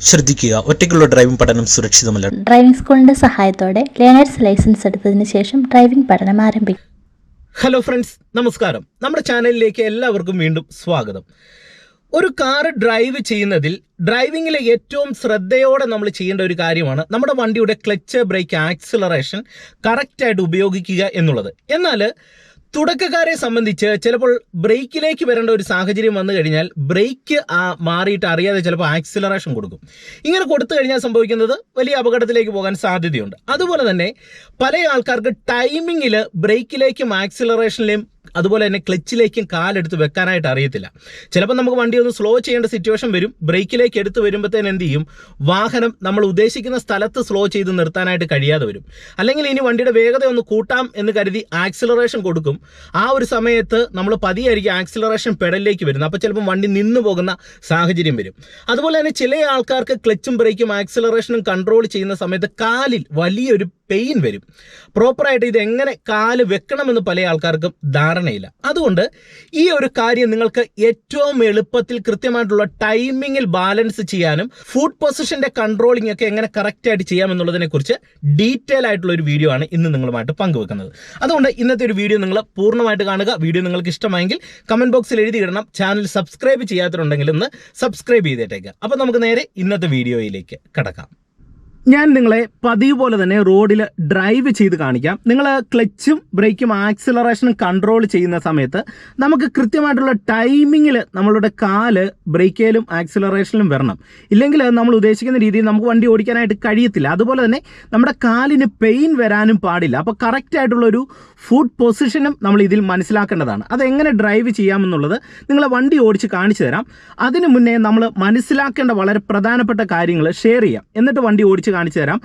ശ്രദ്ധിക്കുക. ഒറ്റയ്ക്കുള്ള ഡ്രൈവിംഗ് പഠനം സുരക്ഷിതമല്ല. ഡ്രൈവിംഗ് സ്കൂളിന്റെ സഹായത്തോടെ ലേണേഴ്സ് ലൈസൻസ് എടുത്തതിന് ശേഷം ഡ്രൈവിംഗ് പഠനം ആരംഭിക്കും. ഹലോ ഫ്രണ്ട്സ് നമസ്കാരം. നമ്മുടെ ചാനലിലേക്ക് എല്ലാവർക്കും വീണ്ടും സ്വാഗതം. ഒരു കാർ ഡ്രൈവ് ചെയ്യുന്നതിൽ ഡ്രൈവിങ്ങിലെ ഏറ്റവും ശ്രദ്ധയോടെ നമ്മൾ ചെയ്യേണ്ട ഒരു കാര്യമാണ് നമ്മുടെ വണ്ടിയുടെ ക്ലച്ച് ബ്രേക്ക് ആക്സിലറേഷൻ കറക്റ്റായിട്ട് ഉപയോഗിക്കുക എന്നുള്ളത്. എന്നാൽ തുടക്കക്കാരെ സംബന്ധിച്ച് ചിലപ്പോൾ ബ്രേക്കിലേക്ക് വരേണ്ട ഒരു സാഹചര്യം വന്നു കഴിഞ്ഞാൽ ബ്രേക്ക് മാറിയിട്ട് അറിയാതെ ചിലപ്പോൾ ആക്സിലറേഷൻ കൊടുക്കും. ഇങ്ങനെ കൊടുത്തു കഴിഞ്ഞാൽ സംഭവിക്കുന്നത് വലിയ അപകടത്തിലേക്ക് പോകാൻ സാധ്യതയുണ്ട്. അതുപോലെ തന്നെ പല ആൾക്കാർക്ക് ടൈമിങ്ങിൽ ബ്രേക്കിലേക്കും ആക്സിലറേഷനിലെയും അതുപോലെ തന്നെ ക്ലച്ചിലേക്കും കാലെടുത്ത് വെക്കാനായിട്ട് അറിയത്തില്ല. ചിലപ്പോൾ നമുക്ക് വണ്ടി ഒന്ന് സ്ലോ ചെയ്യേണ്ട സിറ്റുവേഷൻ വരും. ബ്രേക്കിലേക്ക് എടുത്ത് വരുമ്പോഴത്തേന് എന്ത് ചെയ്യും? വാഹനം നമ്മൾ ഉദ്ദേശിക്കുന്ന സ്ഥലത്ത് സ്ലോ ചെയ്ത് നിർത്താനായിട്ട് കഴിയാതെ വരും. അല്ലെങ്കിൽ ഇനി വണ്ടിയുടെ വേഗത ഒന്ന് കൂട്ടാം എന്ന് കരുതി ആക്സിലറേഷൻ കൊടുക്കും. ആ ഒരു സമയത്ത് നമ്മൾ പതിയായിരിക്കും ആക്സിലറേഷൻ പെഡലിലേക്ക് വരുന്നത്. അപ്പോൾ ചിലപ്പോൾ വണ്ടി നിന്നു പോകുന്ന സാഹചര്യം വരും. അതുപോലെ തന്നെ ചില ആൾക്കാർക്ക് ക്ലച്ചും ബ്രേക്കും ആക്സിലറേഷനും കൺട്രോൾ ചെയ്യുന്ന സമയത്ത് കാലിൽ വലിയൊരു പെയിൻ വരും. പ്രോപ്പറായിട്ട് ഇത് എങ്ങനെ കാൽ വെക്കണമെന്ന് പല ആൾക്കാർക്കും ധാരണയില്ല. അതുകൊണ്ട് ഈ ഒരു കാര്യം നിങ്ങൾക്ക് ഏറ്റവും എളുപ്പത്തിൽ കൃത്യമായിട്ടുള്ള ടൈമിങ്ങിൽ ബാലൻസ് ചെയ്യാനും ഫുഡ് പൊസിഷന്റെ കൺട്രോളിംഗ് ഒക്കെ എങ്ങനെ കറക്റ്റ് ആയിട്ട് ചെയ്യാമെന്നുള്ളതിനെ കുറിച്ച് ഡീറ്റെയിൽ ആയിട്ടുള്ള ഒരു വീഡിയോ ആണ് ഇന്ന് നിങ്ങളുമായിട്ട് പങ്കുവെക്കുന്നത്. അതുകൊണ്ട് ഇന്നത്തെ ഒരു വീഡിയോ നിങ്ങൾ പൂർണമായിട്ട് കാണുക. വീഡിയോ നിങ്ങൾക്ക് ഇഷ്ടമായെങ്കിൽ കമന്റ് ബോക്സിൽ എഴുതി ഇടണം. ചാനൽ സബ്സ്ക്രൈബ് ചെയ്യാത്തതുണ്ടെങ്കിൽ ഒന്ന് സബ്സ്ക്രൈബ് ചെയ്തേട്ടേക്ക് അപ്പോൾ നമുക്ക് നേരെ ഇന്നത്തെ വീഡിയോയിലേക്ക് കടക്കാം. ഞാൻ നിങ്ങളെ പതിവ് പോലെ തന്നെ റോഡിൽ ഡ്രൈവ് ചെയ്ത് കാണിക്കാം. നിങ്ങൾ ക്ലച്ചും ബ്രേക്കും ആക്സിലറേഷനും കൺട്രോൾ ചെയ്യുന്ന സമയത്ത് നമുക്ക് കൃത്യമായിട്ടുള്ള ടൈമിങ്ങിൽ നമ്മളുടെ കാൽ ബ്രേക്കിലും ആക്സിലറേഷനിലും വരണം. ഇല്ലെങ്കിൽ നമ്മൾ ഉദ്ദേശിക്കുന്ന രീതിയിൽ നമുക്ക് വണ്ടി ഓടിക്കാനായിട്ട് കഴിയത്തില്ല. അതുപോലെ തന്നെ നമ്മുടെ കാലിന് പെയിൻ വരാനും പാടില്ല. അപ്പോൾ കറക്റ്റായിട്ടുള്ളൊരു ഫുഡ് പൊസിഷനും നമ്മൾ ഇതിൽ മനസ്സിലാക്കേണ്ടതാണ്. അതെങ്ങനെ ഡ്രൈവ് ചെയ്യാമെന്നുള്ളത് നിങ്ങളെ വണ്ടി ഓടിച്ച് കാണിച്ചു തരാം. അതിനു മുന്നേ നമ്മൾ മനസ്സിലാക്കേണ്ട വളരെ പ്രധാനപ്പെട്ട കാര്യങ്ങൾ ഷെയർ ചെയ്യാം. എന്നിട്ട് വണ്ടി ഓടിച്ച് കാണിച്ചു തരാം.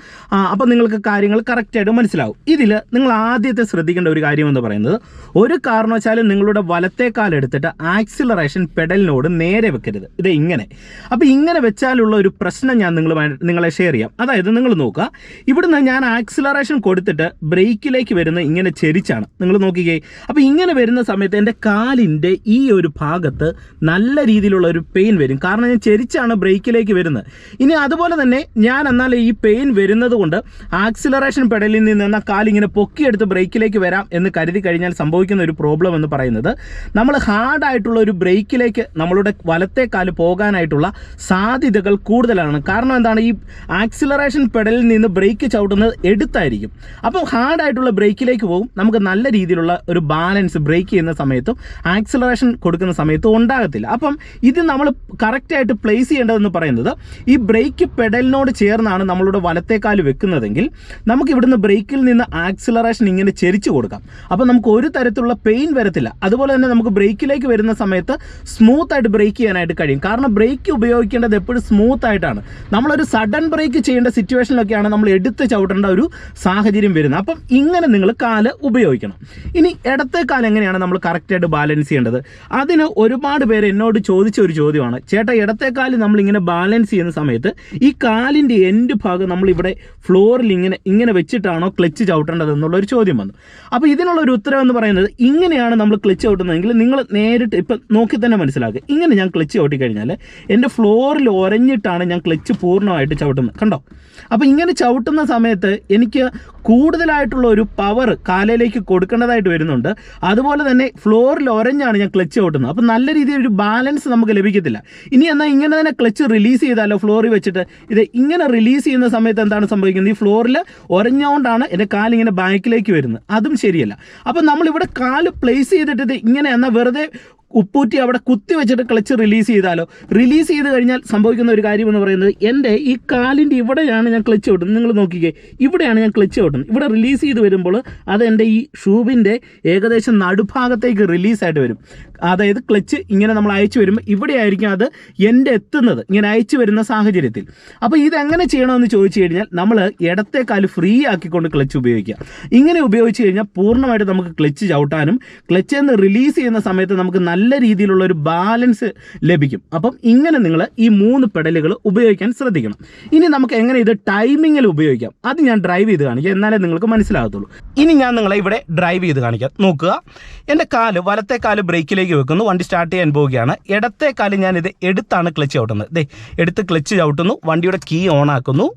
അപ്പോൾ നിങ്ങൾക്ക് കാര്യങ്ങൾ കറക്റ്റായിട്ട് മനസ്സിലാവും. ഇതിൽ നിങ്ങൾ ആദ്യത്തെ ശ്രദ്ധിക്കേണ്ട ഒരു കാര്യം എന്ന് പറയുന്നത് ഒരു കാരണവശാലും നിങ്ങളുടെ വലത്തെ എടുത്തിട്ട് ആക്സിലറേഷൻ പെഡലിനോട് നേരെ വെക്കരുത്. ഇത് ഇങ്ങനെ. അപ്പോൾ ഇങ്ങനെ വെച്ചാലുള്ള ഒരു പ്രശ്നം ഞാൻ നിങ്ങളുമായി നിങ്ങളെ ഷെയർ ചെയ്യാം. അതായത് നിങ്ങൾ നോക്കുക. ഇവിടുന്ന് ഞാൻ ആക്സിലറേഷൻ കൊടുത്തിട്ട് ബ്രേക്കിലേക്ക് വരുന്ന ഇങ്ങനെ ചെരിച്ചാണ് നിങ്ങൾ നോക്കിക്കേ. അപ്പോൾ ഇങ്ങനെ വരുന്ന സമയത്ത് എന്റെ കാലിന്റെ ഈ ഒരു ഭാഗത്ത് നല്ല രീതിയിലുള്ള ഒരു പെയിൻ വരും. കാരണം ഞാൻ ചെരിച്ചാണ് ബ്രേക്കിലേക്ക് വരുന്നത്. ഇനി അതുപോലെ തന്നെ ഞാൻ എന്നാൽ ഈ പെയിൻ വരുന്നത് കൊണ്ട് ആക്സിലറേഷൻ പെഡലിൽ നിന്ന് എന്നാൽ കാലിങ്ങനെ പൊക്കിയെടുത്ത് ബ്രേക്കിലേക്ക് വരാം എന്ന് കരുതി കഴിഞ്ഞാൽ സംഭവിക്കുന്ന ഒരു പ്രോബ്ലം എന്ന് പറയുന്നത് നമ്മൾ ഹാർഡായിട്ടുള്ള ഒരു ബ്രേക്കിലേക്ക് നമ്മളുടെ വലത്തെ കാൽ പോകാനായിട്ടുള്ള സാധ്യതകൾ കൂടുതലാണ്. കാരണം എന്താണ്? ഈ ആക്സിലറേഷൻ പെഡലിൽ നിന്ന് ബ്രേക്ക് ചവിട്ടുന്നത് എടുത്തായിരിക്കും. അപ്പോൾ ഹാർഡായിട്ടുള്ള ബ്രേക്കിലേക്ക് പോകും. നമുക്ക് നല്ല രീതിയിലുള്ള ഒരു ബാലൻസ് ബ്രേക്ക് ചെയ്യുന്ന സമയത്തും ആക്സിലറേഷൻ കൊടുക്കുന്ന സമയത്തും ഉണ്ടാകത്തില്ല. അപ്പം ഇത് നമ്മൾ കറക്റ്റായിട്ട് പ്ലേസ് ചെയ്യേണ്ടതെന്ന് പറയുന്നത് ഈ ബ്രേക്ക് പെഡലിനോട് ചേർന്നാണ് നമ്മളുടെ വലത്തേക്കാൽ വെക്കുന്നതെങ്കിൽ നമുക്ക് ഇവിടുന്ന് ബ്രേക്കിൽ നിന്ന് ആക്സിലറേഷൻ ഇങ്ങനെ ചെരിച്ചു കൊടുക്കാം. അപ്പോൾ നമുക്ക് ഒരു തരത്തിലുള്ള പെയിൻ വരത്തില്ല. അതുപോലെ തന്നെ നമുക്ക് ബ്രേക്കിലേക്ക് വരുന്ന സമയത്ത് സ്മൂത്ത് ആയിട്ട് ബ്രേക്ക് ചെയ്യാനായിട്ട് കഴിയും. കാരണം ബ്രേക്ക് ഉപയോഗിക്കേണ്ടത് എപ്പോഴും സ്മൂത്ത് ആയിട്ടാണ്. നമ്മളൊരു സഡൻ ബ്രേക്ക് ചെയ്യേണ്ട സിറ്റുവേഷനിലൊക്കെയാണ് നമ്മൾ എടുത്ത് ചവിട്ടേണ്ട ഒരു സാഹചര്യം വരുന്നത്. അപ്പം ഇങ്ങനെ നിങ്ങൾ കാൽ ഉപയോഗിക്കണം. ഇനി ഇടത്തെ എങ്ങനെയാണ് നമ്മൾ കറക്റ്റായിട്ട് ബാലൻസ് ചെയ്യേണ്ടത്? അതിന് ഒരുപാട് പേര് എന്നോട് ചോദിച്ച ഒരു ചോദ്യമാണ്. ചേട്ടാ ഇടത്തെ നമ്മൾ ഇങ്ങനെ ബാലൻസ് ചെയ്യുന്ന സമയത്ത് ഈ കാലിന്റെ എൻഡ് ഭാഗം നമ്മൾ ഇവിടെ ഫ്ലോറിൽ ഇങ്ങനെ ഇങ്ങനെ വെച്ചിട്ടാണോ ക്ലച്ച് ചവിട്ടേണ്ടത് എന്നുള്ള ഒരു ചോദ്യം വന്നു. അപ്പോൾ ഇതിനുള്ള ഒരു ഉത്തരം എന്ന് പറയുന്നത് ഇങ്ങനെയാണ് നമ്മൾ ക്ലച്ച് ചവിട്ടുന്നതെങ്കിൽ നിങ്ങൾ നേരിട്ട് ഇപ്പം നോക്കി തന്നെ മനസ്സിലാക്കുക. ഇങ്ങനെ ഞാൻ ക്ലച്ച് ചവിട്ടിക്കഴിഞ്ഞാൽ എന്റെ ഫ്ലോറിൽ ഒരഞ്ഞിട്ടാണ് ഞാൻ ക്ലച്ച് പൂർണമായിട്ട് ചവിട്ടുന്നത്. കണ്ടോ? അപ്പോൾ ഇങ്ങനെ ചവിട്ടുന്ന സമയത്ത് എനിക്ക് കൂടുതലായിട്ടുള്ള ഒരു പവർ കാലയിലേക്ക് കൊടുക്കേണ്ടതായിട്ട് വരുന്നുണ്ട്. അതുപോലെ തന്നെ ഫ്ലോറിൽ ഒരഞ്ഞാണ് ഞാൻ ക്ലച്ച് ഓട്ടുന്നത്. അപ്പം നല്ല രീതിയിൽ ഒരു ബാലൻസ് നമുക്ക് ലഭിക്കത്തില്ല. ഇനി എന്നാൽ ഇങ്ങനെ തന്നെ ക്ലച്ച് റിലീസ് ചെയ്താലോ ഫ്ലോറിൽ വെച്ചിട്ട്? ഇത് ഇങ്ങനെ റിലീസ് ചെയ്യുന്ന സമയത്ത് എന്താണ് സംഭവിക്കുന്നത്? ഈ ഫ്ലോറിൽ ഒരഞ്ഞുകൊണ്ടാണ് എന്റെ കാലിങ്ങനെ ബാക്കിലേക്ക് വരുന്നത്. അതും ശരിയല്ല. അപ്പം നമ്മളിവിടെ കാൽ പ്ലേസ് ചെയ്തിട്ട് ഇങ്ങനെ എന്നാൽ വെറുതെ ഉപ്പൂറ്റി അവിടെ കുത്തി വെച്ചിട്ട് ക്ലച്ച് റിലീസ് ചെയ്താലോ? റിലീസ് ചെയ്ത് കഴിഞ്ഞാൽ സംഭവിക്കുന്ന ഒരു കാര്യം എന്ന് പറയുന്നത് എന്റെ ഈ കാലിന്റെ ഇവിടെയാണ് ഞാൻ ക്ലച്ച് ഓട്ടുന്നത് നിങ്ങൾ നോക്കിക്കേ ഇവിടെയാണ് ഞാൻ ക്ലച്ച് ഓട്ടുന്നത് ഇവിടെ റിലീസ് ചെയ്ത് വരുമ്പോൾ അത് എന്റെ ഈ ഷൂവിന്റെ ഏകദേശം നടുഭാഗത്തേക്ക് റിലീസായിട്ട് വരും. അതായത് ക്ലച്ച് ഇങ്ങനെ നമ്മൾ അയച്ചു വരുമ്പോൾ ഇവിടെയായിരിക്കും അത് എന്റെ എത്തുന്നത് ഇങ്ങനെ അയച്ചു വരുന്ന സാഹചര്യത്തിൽ. അപ്പോൾ ഇതെങ്ങനെ ചെയ്യണമെന്ന് ചോദിച്ചു കഴിഞ്ഞാൽ നമ്മൾ ഇടത്തെ കാൽ ഫ്രീ ആക്കിക്കൊണ്ട് ക്ലച്ച് ഉപയോഗിക്കുക. ഇങ്ങനെ ഉപയോഗിച്ച് കഴിഞ്ഞാൽ പൂർണമായിട്ട് നമുക്ക് ക്ലച്ച് ചവിട്ടാനും ക്ലച്ചിൽ നിന്ന് റിലീസ് ചെയ്യുന്ന സമയത്ത് നമുക്ക് നല്ല നല്ല രീതിയിലുള്ള ഒരു ബാലൻസ് ലഭിക്കും. അപ്പം ഇങ്ങനെ നിങ്ങൾ ഈ മൂന്ന് പെഡലുകൾ ഉപയോഗിക്കാൻ ശ്രദ്ധിക്കണം. ഇനി നമുക്ക് എങ്ങനെ ഇത് ടൈമിങ്ങിൽ ഉപയോഗിക്കാം? അത് ഞാൻ ഡ്രൈവ് ചെയ്ത് കാണിക്കാം. എന്നാലേ നിങ്ങൾക്ക് മനസ്സിലാകത്തുള്ളൂ. ഇനി ഞാൻ നിങ്ങളെ ഇവിടെ ഡ്രൈവ് ചെയ്ത് കാണിക്കാം. നോക്കുക. എന്റെ കാൽ വലത്തെ കാൽ ബ്രേക്കിലേക്ക് വെക്കുന്നു. വണ്ടി സ്റ്റാർട്ട് ചെയ്യാൻ പോവുകയാണ്. ഇടത്തെ കാൽ ഞാൻ ഇത് എടുത്താണ് ക്ലച്ച് ചവിട്ടുന്നത്. ദേ എടുത്ത് ക്ലച്ച് ചവിട്ടുന്നു. വണ്ടിയുടെ കീ ഓൺ ആക്കുന്നു.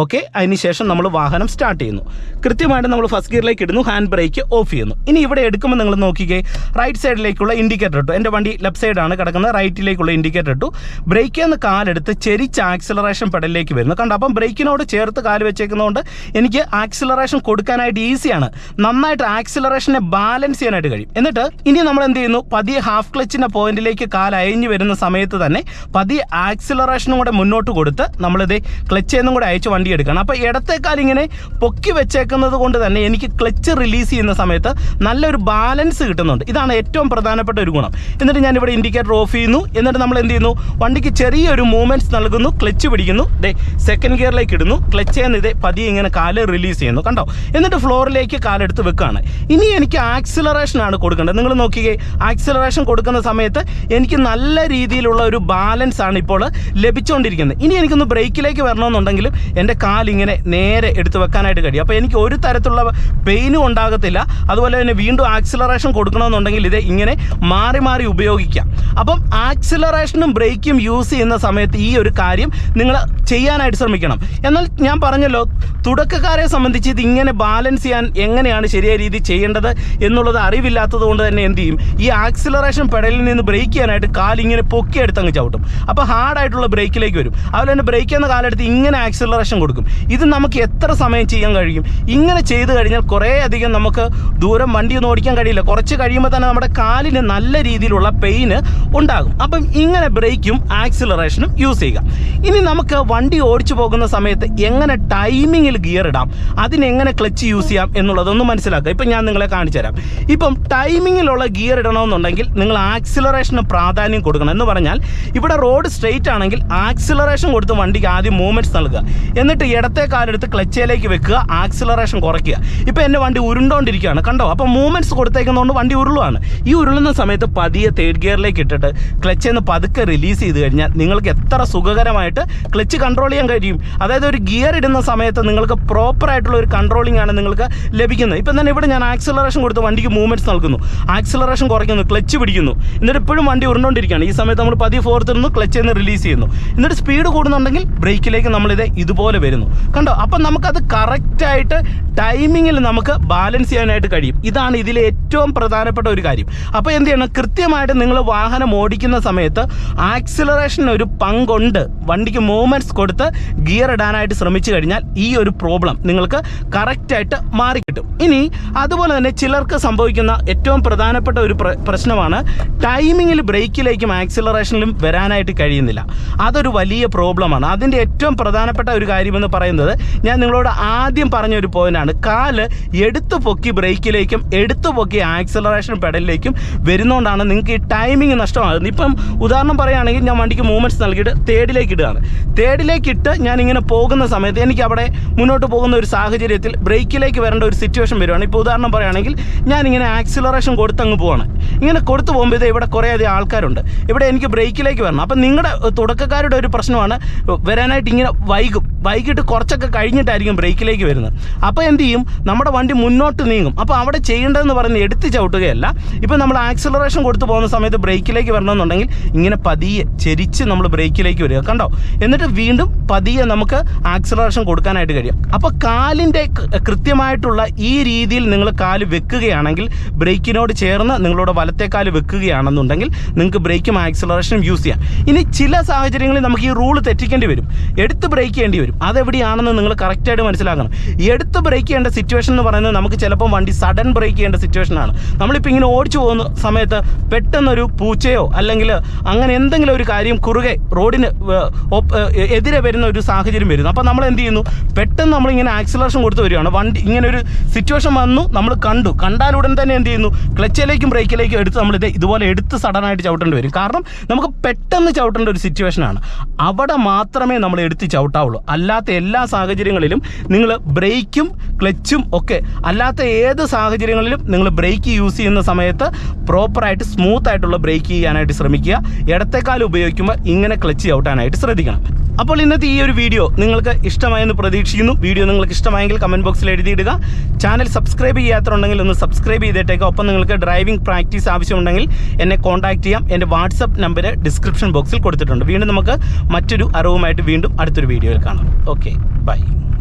ഓക്കെ അതിനുശേഷം നമ്മൾ വാഹനം സ്റ്റാർട്ട് ചെയ്യുന്നു. കൃത്യമായിട്ട് നമ്മൾ ഫസ്റ്റ് ഗിയറിലേക്ക് ഇടുന്നു ഹാൻഡ് ബ്രേക്ക് ഓഫ് ചെയ്യുന്നു. ഇനി ഇവിടെ എടുക്കുമ്പോൾ നിങ്ങൾ നോക്കിക്കേ റൈറ്റ് സൈഡിലേക്കുള്ള ഇൻഡിക്കേറ്റർ ഇട്ടു. എന്റെ വണ്ടി ലെഫ്റ്റ് സൈഡാണ് കിടക്കുന്നത് റൈറ്റിലേക്കുള്ള ഇൻഡിക്കേറ്റർ ഇട്ടു. ബ്രേക്കിൽ നിന്ന് കാലെടുത്ത് ചെരിച്ച് ആക്സിലറേഷൻ പെടലിലേക്ക് വരുന്നു. കണ്ടോ? അപ്പം ബ്രേക്കിനോട് ചേർത്ത് കാൽ വെച്ചേക്കുന്നതുകൊണ്ട് എനിക്ക് ആക്സിലറേഷൻ കൊടുക്കാനായിട്ട് ഈസിയാണ് നന്നായിട്ട് ആക്സിലറേഷനെ ബാലൻസ് ചെയ്യാനായിട്ട് കഴിയും. എന്നിട്ട് ഇനി നമ്മൾ എന്ത് ചെയ്യുന്നു? പതിയെ ഹാഫ് ക്ലച്ചിന്റെ പോയിന്റിലേക്ക് കാൽ അയഞ്ഞു വരുന്ന സമയത്ത് തന്നെ പതിയെ ആക്സിലറേഷനും കൂടെ മുന്നോട്ട് കൊടുത്ത് നമ്മളിത് ക്ലച്ച് എന്നും കൂടെ അയച്ച് വണ്ടി എടുക്കണം അപ്പോൾ ഇടത്തേക്കാൽ ഇങ്ങനെ പൊക്കി വെച്ചേക്കുന്നത് കൊണ്ട് തന്നെ എനിക്ക് ക്ലച്ച് റിലീസ് ചെയ്യുന്ന സമയത്ത് നല്ലൊരു ബാലൻസ് കിട്ടുന്നുണ്ട്. ഇതാണ് ഏറ്റവും പ്രധാനപ്പെട്ട ഒരു ഗുണം. എന്നിട്ട് ഞാൻ ഇവിടെ ഇൻഡിക്കേറ്റർ ഓഫ് ചെയ്യുന്നു. എന്നിട്ട് നമ്മൾ എന്ത് ചെയ്യുന്നു? വണ്ടിക്ക് ചെറിയൊരു മൂവ്മെന്റ്സ് നൽകുന്നു. ക്ലച്ച് പിടിക്കുന്നു. ദേ സെക്കൻഡ് ഗിയറിലേക്ക് ഇടുന്നു. ക്ലച്ച് ചെയ്യുന്ന ഇതേ പതിയെ ഇങ്ങനെ കാൽ റിലീസ് ചെയ്യുന്നു. കണ്ടോ? എന്നിട്ട് ഫ്ലോറിലേക്ക് കാലെടുത്ത് വെക്കുകയാണ് ഇനി എനിക്ക് ആക്സിലറേഷൻ ആണ് കൊടുക്കേണ്ടത്. നിങ്ങൾ നോക്കിയേ ആക്സിലറേഷൻ കൊടുക്കുന്ന സമയത്ത് എനിക്ക് നല്ല രീതിയിലുള്ള ഒരു ബാലൻസ് ആണ് ഇപ്പോൾ ലഭിച്ചുകൊണ്ടിരിക്കുന്നത് ഇനി എനിക്കൊന്ന് ബ്രേക്കിലേക്ക് വരണമെന്നുണ്ടെങ്കിലും എന്റെ കാലിങ്ങനെ നേരെ എടുത്ത് വെക്കാനായിട്ട് കഴിയും. അപ്പോൾ എനിക്ക് ഒരു തരത്തിലുള്ള പെയിനും ഉണ്ടാകത്തില്ല. അതുപോലെ തന്നെ വീണ്ടും ആക്സിലറേഷൻ കൊടുക്കണമെന്നുണ്ടെങ്കിൽ ഇത് ഇങ്ങനെ മാറി മാറി ഉപയോഗിക്കാം. അപ്പം ആക്സിലറേഷനും ബ്രേക്കും യൂസ് ചെയ്യുന്ന സമയത്ത് ഈ ഒരു കാര്യം നിങ്ങൾ ചെയ്യാനായിട്ട് ശ്രമിക്കണം. എന്നാൽ ഞാൻ പറഞ്ഞല്ലോ തുടക്കക്കാരെ സംബന്ധിച്ച് ഇത് ഇങ്ങനെ ബാലൻസ് ചെയ്യാൻ എങ്ങനെയാണ് ശരിയായ രീതി ചെയ്യേണ്ടത് എന്നുള്ളത് അറിവില്ലാത്തത് കൊണ്ട് തന്നെ എന്ത് ചെയ്യും? ഈ ആക്സിലറേഷൻ പെടലിൽ നിന്ന് ബ്രേക്ക് ചെയ്യാനായിട്ട് കാലിങ്ങനെ പൊക്കിയെടുത്തങ്ങ് ചവിട്ടും. അപ്പോൾ ഹാർഡായിട്ടുള്ള ബ്രേക്കിലേക്ക് വരും. അതുപോലെ തന്നെ ബ്രേക്ക് ചെയ്യുന്ന കാലെടുത്ത് ഇങ്ങനെ ആക്സിലറേഷൻ കൊടുക്കും. ഇത് നമുക്ക് എത്ര സമയം ചെയ്യാൻ കഴിയും? ഇങ്ങനെ ചെയ്ത് കഴിഞ്ഞാൽ കുറേ അധികം നമുക്ക് ദൂരം വണ്ടിയൊന്നും ഓടിക്കാൻ കഴിയില്ല. കുറച്ച് കഴിയുമ്പോൾ തന്നെ നമ്മുടെ കാലിന് നല്ല രീതിയിലുള്ള പെയിന് ഉണ്ടാകും. അപ്പം ഇങ്ങനെ ബ്രേക്കും ആക്സിലറേഷനും യൂസ് ചെയ്യുക. ഇനി നമുക്ക് വണ്ടി ഓടിച്ചു പോകുന്ന സമയത്ത് എങ്ങനെ ടൈമിങ്ങിൽ ഗിയർ ഇടാം? അതിനെങ്ങനെ ക്ലച്ച് യൂസ് ചെയ്യാം എന്നുള്ളതൊന്ന് മനസ്സിലാക്കുക. ഇപ്പം ഞാൻ നിങ്ങളെ കാണിച്ചു തരാം. ഇപ്പം ടൈമിങ്ങിലുള്ള ഗിയർ ഇടണമെന്നുണ്ടെങ്കിൽ നിങ്ങൾ ആക്സിലറേഷന് പ്രാധാന്യം കൊടുക്കണം. എന്ന് പറഞ്ഞാൽ ഇവിടെ റോഡ് സ്ട്രെയിറ്റ് ആണെങ്കിൽ ആക്സിലറേഷൻ കൊടുത്ത് വണ്ടിക്ക് ആദ്യം മൂവ്മെന്റ്സ് നൽകുക. എന്നിട്ട് ഇടത്തെ കാലെടുത്ത് ക്ലച്ചിലേക്ക് വെക്കുക ആക്സിലറേഷൻ കുറയ്ക്കുക. ഇപ്പം എന്റെ വണ്ടി ഉരുണ്ടോണ്ടിരിക്കുകയാണ് കണ്ടോ? അപ്പോൾ മൂവ്മെന്റ്സ് കൊടുത്തേക്കുന്നതുകൊണ്ട് വണ്ടി ഉരുളുവാണ്. ഈ ഉരുളുന്ന സമയത്ത് പതിയെ തേർഡ് ഗിയറിലേക്ക് ഇട്ടിട്ട് ക്ലച്ചിൽ നിന്ന് പതുക്കെ റിലീസ് ചെയ്ത് കഴിഞ്ഞാൽ നിങ്ങൾക്ക് എത്ര സുഖകരമായിട്ട് ക്ലച്ച് കൺട്രോൾ ചെയ്യാൻ കഴിയും. അതായത് ഒരു ഗിയർ ഇടുന്ന സമയത്ത് നിങ്ങൾക്ക് പ്രോപ്പറായിട്ടുള്ള ഒരു കൺട്രോളിംഗ് ആണ് നിങ്ങൾക്ക് ലഭിക്കുന്നത്. ഇപ്പം തന്നെ ഇവിടെ ഞാൻ ആക്സിലറേഷൻ കൊടുത്ത് വണ്ടിക്ക് മൂവ്മെന്റ്സ് നൽകുന്നു. ആക്സിലറേഷൻ കുറയ്ക്കുന്നു ക്ലച്ച് പിടിക്കുന്നു. എന്നിട്ട് ഇപ്പോഴും വണ്ടി ഉരുണ്ടോണ്ടിരിക്കുകയാണ്. ഈ സമയത്ത് നമ്മൾ പതിയെ ഫോർത്തിൽ നിന്ന് ക്ലച്ചിൽ നിന്ന് റിലീസ് ചെയ്യുന്നു. എന്നിട്ട് സ്പീഡ് കൂടുന്നുണ്ടെങ്കിൽ ബ്രേക്കിലേക്ക് നമ്മളിത് ഇതുപോലെ വരുന്നു. കണ്ടോ? അപ്പം നമുക്കത് കറക്റ്റായിട്ട് ടൈമിങ്ങിൽ നമുക്ക് ബാലൻസ് ചെയ്യാനായിട്ട് കഴിയും. ഇതാണ് ഇതിലെ ഏറ്റവും പ്രധാനപ്പെട്ട ഒരു കാര്യം. അപ്പോൾ എന്ത് ചെയ്യണം? കൃത്യമായിട്ട് നിങ്ങൾ വാഹനം ഓടിക്കുന്ന സമയത്ത് ആക്സിലറേഷന് ഒരു പങ്കുണ്ട്. വണ്ടിക്ക് മൂവ്മെന്റ്സ് കൊടുത്ത് ഗിയർ ഇടാനായിട്ട് ശ്രമിച്ചു കഴിഞ്ഞാൽ ഈ ഒരു പ്രോബ്ലം നിങ്ങൾക്ക് കറക്റ്റായിട്ട് മാറി കിട്ടും ഇനി അതുപോലെ തന്നെ ചിലർക്ക് സംഭവിക്കുന്ന ഏറ്റവും പ്രധാനപ്പെട്ട ഒരു പ്രശ്നമാണ് ടൈമിങ്ങിൽ ബ്രേക്കിലേക്കും ആക്സിലറേഷനിലും വരാനായിട്ട് കഴിയുന്നില്ല. അതൊരു വലിയ പ്രോബ്ലമാണ് അതിന്റെ ഏറ്റവും പ്രധാനപ്പെട്ട ഒരു കാര്യമെന്ന് പറയുന്നത് ഞാൻ നിങ്ങളോട് ആദ്യം പറഞ്ഞ ഒരു പോയിന്റാണ് കാൽ എടുത്തു പൊക്കി ബ്രേക്കിലേക്കും എടുത്തു പൊക്കി ആക്സലറേഷൻ പെഡലിലേക്കും വരുന്നതുകൊണ്ടാണ് നിങ്ങൾക്ക് ഈ ടൈമിങ് നഷ്ടമാകുന്നത്. ഇപ്പം ഉദാഹരണം പറയുകയാണെങ്കിൽ ഞാൻ വണ്ടിക്ക് മൂവ്മെന്റ്സ് നൽകിയിട്ട് തേർഡിലേക്ക് ഇടുകയാണ്. തേർഡിലേക്ക് ഇട്ട് ഞാൻ ഇങ്ങനെ പോകുന്ന സമയത്ത് എനിക്ക് അവിടെ മുന്നോട്ട് പോകുന്ന ഒരു സാഹചര്യത്തിൽ ബ്രേക്കിലേക്ക് വരേണ്ട ഒരു സിറ്റുവേഷൻ വരുവാണ്. ഇപ്പോൾ ഉദാഹരണം പറയുകയാണെങ്കിൽ ഞാൻ ഇങ്ങനെ ആക്സിലറേഷൻ കൊടുത്തങ്ങ് പോവാണ്. ഇങ്ങനെ കൊടുത്തു പോകുമ്പോൾ ഇത് ഇവിടെ കുറേയധികം ആൾക്കാരുണ്ട്. ഇവിടെ എനിക്ക് ബ്രേക്കിലേക്ക് വരണം. അപ്പം നിങ്ങളുടെ തുടക്കക്കാരുടെ ഒരു പ്രശ്നമാണ് വരാനായിട്ട് ഇങ്ങനെ വൈകും. വൈകിട്ട് കുറച്ചൊക്കെ കഴിഞ്ഞിട്ടായിരിക്കും ബ്രേക്കിലേക്ക് വരുന്നത്. അപ്പോൾ എന്ത് ചെയ്യും? നമ്മുടെ വണ്ടി മുന്നോട്ട് നീങ്ങും. അപ്പോൾ അവിടെ ചെയ്യേണ്ടതെന്ന് പറയുന്നത് എടുത്ത് ചവിട്ടുകയല്ല. ഇപ്പോൾ നമ്മൾ ആക്സിലറേഷൻ കൊടുത്ത് പോകുന്ന സമയത്ത് ബ്രേക്കിലേക്ക് വരണമെന്നുണ്ടെങ്കിൽ ഇങ്ങനെ പതിയെ ചെരിച്ച് നമ്മൾ ബ്രേക്കിലേക്ക് വരിക. കണ്ടോ? എന്നിട്ട് വീണ്ടും പതിയെ നമുക്ക് ആക്സിലറേഷൻ കൊടുക്കാനായിട്ട് കഴിയും. അപ്പോൾ കാലിന്റെ കൃത്യമായിട്ടുള്ള ഈ രീതിയിൽ നിങ്ങൾ കാൽ വെക്കുകയാണെങ്കിൽ ബ്രേക്കിനോട് ചേർന്ന് നിങ്ങളുടെ വലത്തെ കാൽ വെക്കുകയാണെന്നുണ്ടെങ്കിൽ നിങ്ങൾക്ക് ബ്രേക്കും ആക്സിലറേഷനും യൂസ് ചെയ്യാം. ഇനി ചില സാഹചര്യങ്ങളിൽ നമുക്ക് ഈ റൂൾ തെറ്റിക്കേണ്ടി വരും. എടുത്ത് ബ്രേക്ക് ചെയ്യേണ്ടി വരും. അതെവിടെയാണെന്ന് നിങ്ങൾ കറക്റ്റായിട്ട് മനസ്സിലാക്കണം. എടുത്ത് ബ്രേക്ക് ചെയ്യേണ്ട സിറ്റുവേഷൻ എന്ന് പറയുന്നത് നമുക്ക് ചിലപ്പോൾ വണ്ടി സഡൻ ബ്രേക്ക് ചെയ്യേണ്ട സിറ്റുവേഷനാണ് നമ്മളിപ്പോൾ ഇങ്ങനെ ഓടിച്ചു പോകുന്ന സമയത്ത് പെട്ടെന്നൊരു പൂച്ചയോ അല്ലെങ്കിൽ അങ്ങനെ എന്തെങ്കിലും ഒരു കാര്യം കുറുകെ റോഡിന് എതിരെ വരുന്ന ഒരു സാഹചര്യം വരുന്നു. അപ്പോൾ നമ്മൾ എന്ത് ചെയ്യുന്നു? പെട്ടെന്ന് നമ്മളിങ്ങനെ ആക്സിലറേഷൻ കൊടുത്ത് വരികയാണ്. വണ്ടി ഇങ്ങനെ ഒരു സിറ്റുവേഷൻ വന്നു നമ്മൾ കണ്ടു. കണ്ടാലുടൻ തന്നെ എന്ത് ചെയ്യുന്നു? ക്ലച്ചിലേക്കും ബ്രേക്കിലേക്കും എടുത്ത് നമ്മൾ ഇത് ഇതുപോലെ എടുത്ത് സഡനായിട്ട് ചവിട്ടേണ്ടി വരും. കാരണം നമുക്ക് പെട്ടെന്ന് ചവിട്ടേണ്ട ഒരു സിറ്റുവേഷനാണ് അവിടെ മാത്രമേ നമ്മൾ എടുത്ത് ചവിട്ടാവുള്ളൂ. അല്ലാത്ത എല്ലാ സാഹചര്യങ്ങളിലും നിങ്ങൾ ബ്രേക്കും ക്ലച്ചും ഒക്കെ അല്ലാത്ത ഏത് സാഹചര്യങ്ങളിലും നിങ്ങൾ ബ്രേക്ക് യൂസ് ചെയ്യുന്ന സമയത്ത് പ്രോപ്പറായിട്ട് സ്മൂത്ത് ആയിട്ടുള്ള ബ്രേക്ക് ചെയ്യാനായിട്ട് ശ്രമിക്കുക. ഇടത്തേക്കാൽ ഉപയോഗിക്കുമ്പോൾ ഇങ്ങനെ ക്ലച്ച് ഔട്ടാനായിട്ട് ശ്രദ്ധിക്കണം. അപ്പോൾ ഇന്നത്തെ ഈ ഒരു വീഡിയോ നിങ്ങൾക്ക് ഇഷ്ടമായെന്ന് പ്രതീക്ഷിക്കുന്നു. വീഡിയോ നിങ്ങൾക്ക് ഇഷ്ടമായെങ്കിൽ കമന്റ് ബോക്സിൽ എഴുതിയിടുക. ചാനൽ സബ്സ്ക്രൈബ് ചെയ്യാത്തതുണ്ടെങ്കിൽ ഒന്ന് സബ്സ്ക്രൈബ് ചെയ്തേട്ടേക്ക് ഒപ്പം നിങ്ങൾക്ക് ഡ്രൈവിംഗ് പ്രാക്ടീസ് ആവശ്യമുണ്ടെങ്കിൽ എന്നെ കോൺടാക്ട് ചെയ്യാം. എന്റെ വാട്സപ്പ് നമ്പർ ഡിസ്ക്രിപ്ഷൻ ബോക്സിൽ കൊടുത്തിട്ടുണ്ട്. വീണ്ടും നമുക്ക് മറ്റൊരു അറിവുമായിട്ട് വീണ്ടും അടുത്തൊരു വീഡിയോയിൽ കാണാം. Okay bye